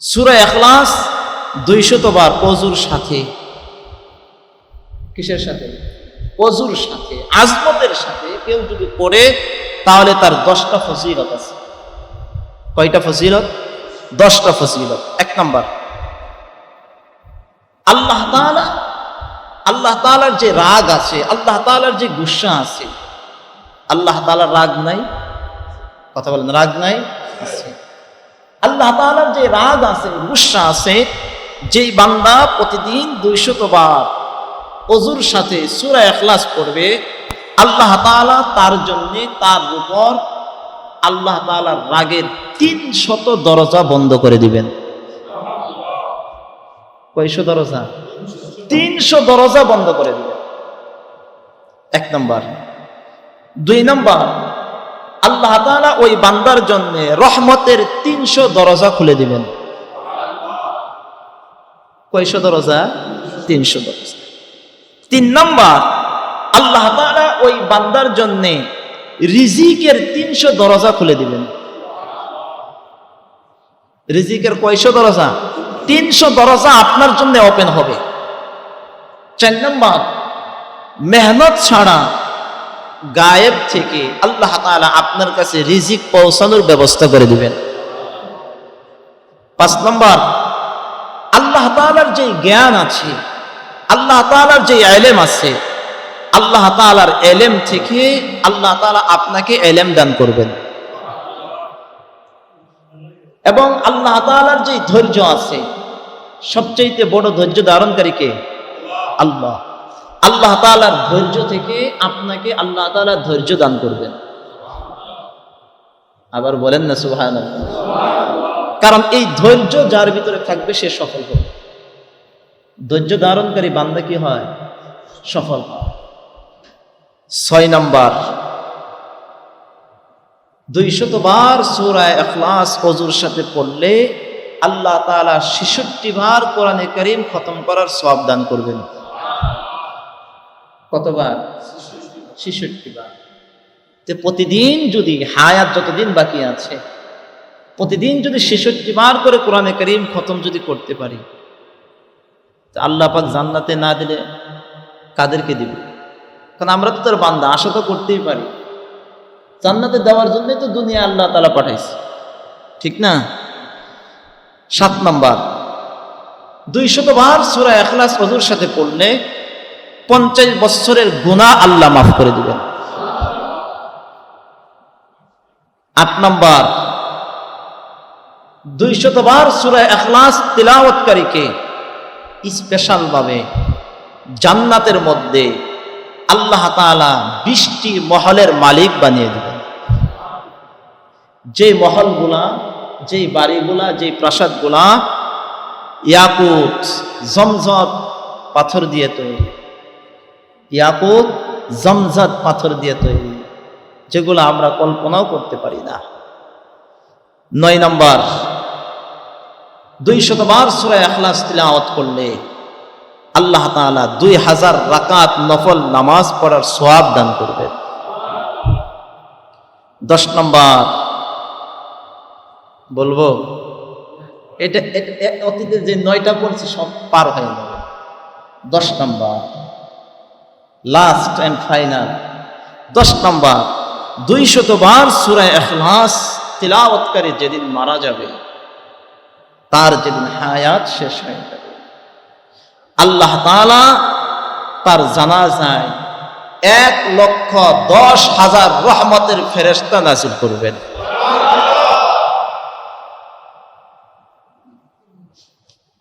সুরা এখলাস দুইশতবার অজুর সাথে। কিসের সাথে? অজুর সাথে, আজমতের সাথে। কেউ যদি পড়ে, তাহলে তার দশটা ফজিলত আছে। কয়টা ফজিলত? দশটা ফজিলত। এক নাম্বার। আল্লাহ তাআলা, আল্লাহ তাআলার যে রাগ আছে, আল্লাহ তালার যে গুসা আছে, আল্লাহ তালার রাগ নাই? কথা বলেন, রাগ নাই? আছে। আল্লাহ তাআলার যে রাগ আছে গুসা আছে, যেই বান্দা প্রতিদিন দুইশত বার অজুর সাথে সুরা ইখলাস করবে আল্লাহ তাআলা তার জন্যে তার উপর আল্লাহ তাআলার রাগের তিন শত দরজা বন্ধ করে দিবেন। কয়শো দরজা? তিনশো দরজা বন্ধ করে দিবেন। এক নম্বর। দুই নম্বর আল্লাহ তাআলা ওই বান্দার জন্য রহমতের তিনশো দরজা খুলে দিবেন। কয়শো দরজা? তিনশো দরজা। তিন নম্বর, আল্লাহ তাআলা ওই বান্দার জন্যে রিজিকের তিনশো দরজা খুলে দিবেন। রিজিকের কয়শো দরজা? তিনশো দরজা আপনার জন্য ওপেন হবে। চার নম্বর, মেহনত ছাড়া গায়েব থেকে আল্লাহ তাআলা আপনার কাছে রিজিক পৌঁছানোর ব্যবস্থা করে দিবেন। পাঁচ নম্বর, আল্লাহ তাআলার যে জ্ঞান আছে, আল্লাহ তাআলার যে এলেম আছে, আল্লাহ তাআলার এলেম থেকে আল্লাহ তাআলা আপনাকে এলেম দান করবেন। এবং আল্লাহ তাআলার যে ধৈর্য আছে সবচেয়ে বড় ধৈর্য ধারণকারী কে? আল্লাহ। আল্লাহ তাআলার ধৈর্য থেকে আপনাকে আল্লাহ তাআলা ধৈর্য দান করবেন। আবার বলেন না সুবহান কারণ এই ধৈর্য যার ভিতরে থাকবে, সে সফল হবে। ধৈর্য ধারণকারী বান্দা কি হয়? সফল ছয় নম্বর, দুইশত বার সুরায় এখলাস অজুর সাথে পড়লে আল্লাহ তাআলা ছেষট্টি বার কোরআনে করিম খতম করার সব দান করবেন। কতবার? ছেষট্টি বার যে প্রতিদিন যদি হায়াত যতদিন বাকি আছে প্রতিদিন যদি ছেষট্টি বার করে কোরআনে করিম খতম যদি করতে পারি তা আল্লাহ পাক জান্নাতে না দিলে কাদেরকে দিবে? কারণ আমরা তো তার বান্দা আশা তো করতেই পারি। জান্নাতে দেওয়ার জন্যই তো দুনিয়া আল্লাহ তালা পাঠাইছে। ঠিক না? সাত নাম্বার। দুই শতবার সুরা এখলাস অজুর সাথে পড়লে পঞ্চাশ বছরের গুণা আল্লাহ মাফ করে দিবেন। আট নম্বর দুই শতবার সুরা এখলাস তিলাওয়াতকারীকে স্পেশাল ভাবে জান্নাতের মধ্যে আল্লাহ তাআলা বৃষ্টি মহলের মালিক বানিয়ে দেবেন। যে মহলগুলা, যেই বাড়িগুলা, যেই প্রাসাদগুলা, ইয়াকুত, জমজট পাথর দিয়ে তৈরি। ইয়াকুত জমজট পাথর দিয়ে তৈরি, যেগুলো আমরা কল্পনাও করতে পারি না। নয় নম্বর দুই শতবার সুরা এখলাস তিলাওয়াত করলে আল্লাহ তাআলা দুই হাজার রাকাত নফল নামাজ পড়ার সোয়াব দান করবেন। দশ নম্বর, বলব, এটা- অতীতে যে নয়টা পড়ছে সব পার হয়ে যাবে। দশ নম্বর লাস্ট অ্যান্ড ফাইনাল দশ নম্বর দুই শতবার সুরায় এখলাস তিলাওয়াতকারী যেদিন মারা যাবে, তার যেদিন হায়াত শেষ হয়ে যাবে। আল্লাহ তালা তার জানা যায় এক লক্ষ দশ হাজার রহমতের ফেরেস্তা নাজিল করবেন।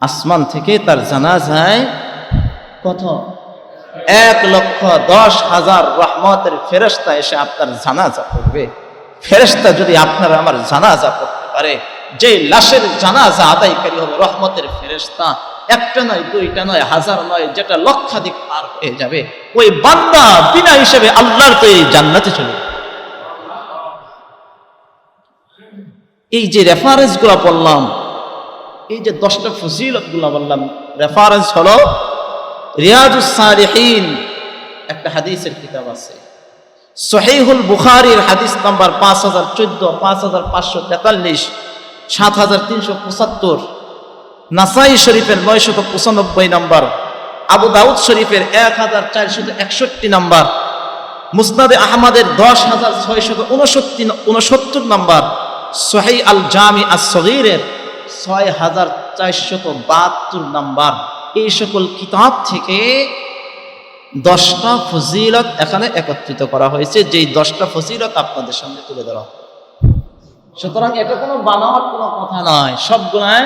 আসমান থেকে তার জানা যায় কত? এক লক্ষ দশ হাজার রহমতের ফেরেস্তা এসে আপনার জানাজা করবে ফেরেস্তা যদি আপনার আমার জানাজা করতে পারে যে লাশের জানাজা আদায়কারী হবে রহমতের ফেরেস্তা একটা নয়, দুইটা নয়, হাজার নয়, যেটা লক্ষাধিক পার হয়ে যাবে, ওই বান্দা বিনা হিসেবে আল্লাহর তো এই জান্নাতে চলে। এই যে রেফারেন্সগুলা বললাম, এই যে দশটা ফজিলতগুলা বললাম রেফারেন্স হলো রিয়াজুস সালিহিন একটা হাদিসের কিতাব আছে। সহিহুল বুখারীর হাদিস নাম্বার পাঁচ হাজার চোদ্দ, পাঁচ হাজার পাঁচশো তেতাল্লিশ, সাত হাজার তিনশো পঁচাত্তর, নাসাই শরীফের নয়শত পঁচানব্বই নম্বর, আবু দাউদ শরীফের এক হাজার চারশত একষট্টি নম্বর, মুসনাদে আহমদের দশ হাজার ছয়শত উনসত্তর উনসত্তর নম্বর সোহাই আল জামি আস সগীরের ছয় হাজার চারশত বাহাত্তর নম্বর। এই সকল কিতাব থেকে দশটা ফজিলত এখানে একত্রিত করা হয়েছে, যেই দশটা ফজিলত আপনাদের সামনে তুলে ধরা। সুতরাং এটা কোনো বানাওয়ার কোনো কথা নয়, সবগুলাই